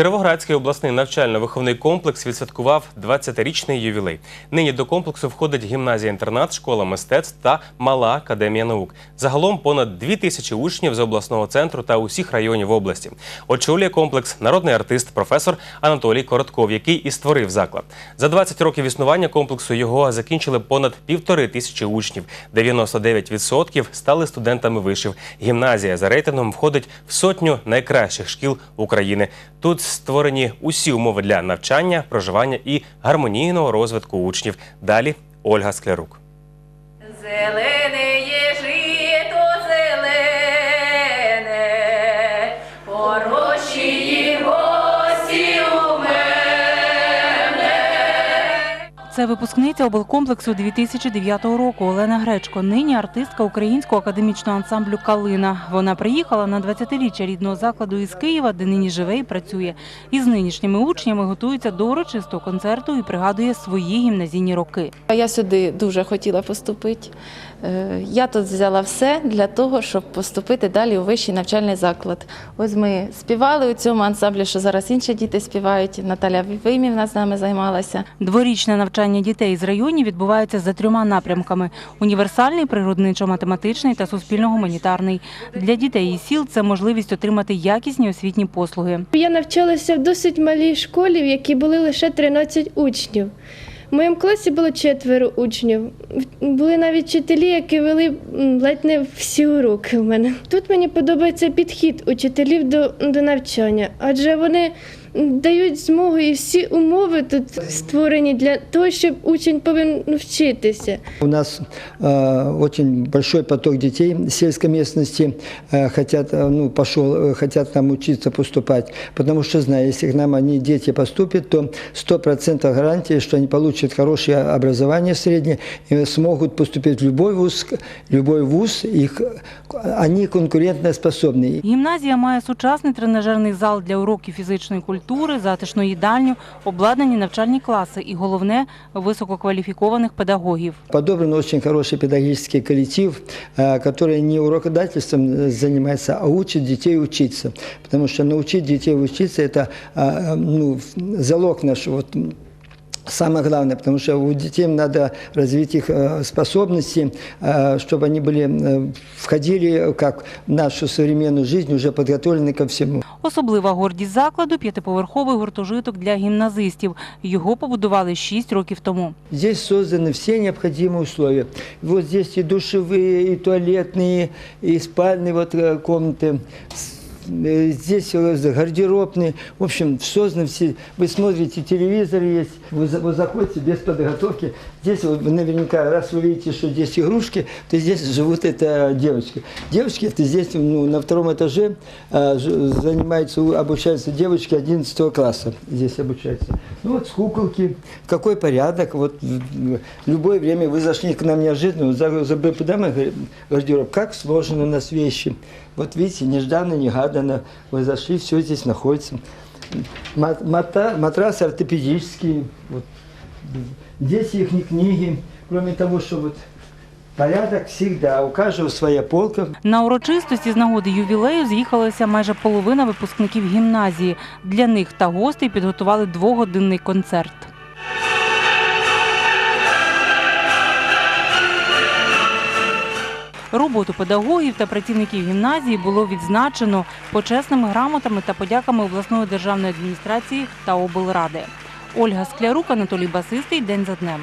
Кіровоградський обласний навчально-виховний комплекс відсвяткував 20-річний ювілей. Нині до комплексу входить гімназія-інтернат, школа мистецтв та мала академія наук. Загалом понад дві тисячі учнів з обласного центру та усіх районів області. Очолює комплекс народний артист, професор Анатолій Коротков, який і створив заклад. За 20 років існування комплексу його закінчили понад півтори тисячі учнів. 99% стали студентами вишів. Гімназія за рейтингом входить в сотню найкращих шкіл України. Тут створені усі умови для навчання, проживання і гармонійного розвитку учнів. Далі Ольга Склярук. Зелене Це випускниця облкомплексу 2009 року Олена Гречко. Нині артистка українського академічного ансамблю Калина. Вона приїхала на 20-річчя рідного закладу із Києва, де нині живе і працює. Із нинішніми учнями готується до урочистого концерту і пригадує свої гімназійні роки. Я сюди дуже хотіла поступити. Е, Я тут взяла все для того, щоб поступити далі у вищий навчальний заклад. Ось ми співали у цьому ансамблі, що зараз інші діти співають. Наталя Вимівна з нами займалася. Дворічне навчання дітей з районів відбувається за трьома напрямками: універсальний, природничо-математичний та суспільно-гуманітарний. Для дітей із сіл це можливість отримати якісні освітні послуги. Я навчалася в досить малій школі, в якій були лише 13 учнів. В моєму класі було четверо учнів. Були навіть вчителі, які вели ледь не всі уроки в мене. Тут мені подобається підхід учителів до, до навчання, адже вони дають змогу і всі умови тут створені для того, щоб учень повинен вчитися. У нас э, очень большой поток детей с сельской местности э, хотят, э, ну, пошел, э, хотят там учиться поступать, потому что знаю, если к нам они дети поступят, то 100% гарантии, что они получат хорошее образование среднее и смогут поступить в любой вуз, любой вуз, их, они конкурентно способны. Гімназія має сучасний тренажерний зал для уроків фізичної культури, затишну їдальню, обладнані навчальні класи і головне висококваліфікованих педагогів. Подобран очень хороший педагогический коллектив, э, который не урокодательством э, занимается, а учит детей учиться. Потому что научить детей учиться – это э, ну, залог наш вот, м, Самое главное, потому что у детей надо развить их э, способности, э, чтобы они были, э, входили как в нашу современную жизнь, уже подготовлены ко всему. Особлива гордість закладу п'ятиповерховий гуртожиток для гімназистів. Його побудували 6 років тому. Здесь созданы все необходимые условия. Вот здесь и душевые, и туалетные, и спальные вот э, комнаты. Э, Здесь э, гардеробные. В общем, созданы все. Вы смотрите, телевизор есть. Вы, вы заходите без подготовки. Здесь вы наверняка, раз вы видите, что здесь игрушки, то здесь живут это девочки. Девочки, это здесь ну, на втором этаже ж- занимаются, обучаются девочки 11 класса. Здесь обучаются. Ну вот с куколки. Какой порядок. Вот в любое время вы зашли к нам неожиданно, за- забыли куда говорим, гардероб, как сложены у нас вещи. Вот видите, нежданно, негаданно. Вы зашли, все здесь находится. Мат- мата- матрасы ортопедические. Вот. Здесь их книги. Кроме того, что вот порядок всегда, у каждого своя полка. На урочистості з нагоди ювілею з'їхалася майже половина випускників гімназії. Для них та гостей підготували двогодинний концерт. Роботу педагогів та працівників гімназії було відзначено почесними грамотами та подяками обласної державної адміністрації та облради. Ольга Склярук, Анатолій Басистий. День за днем.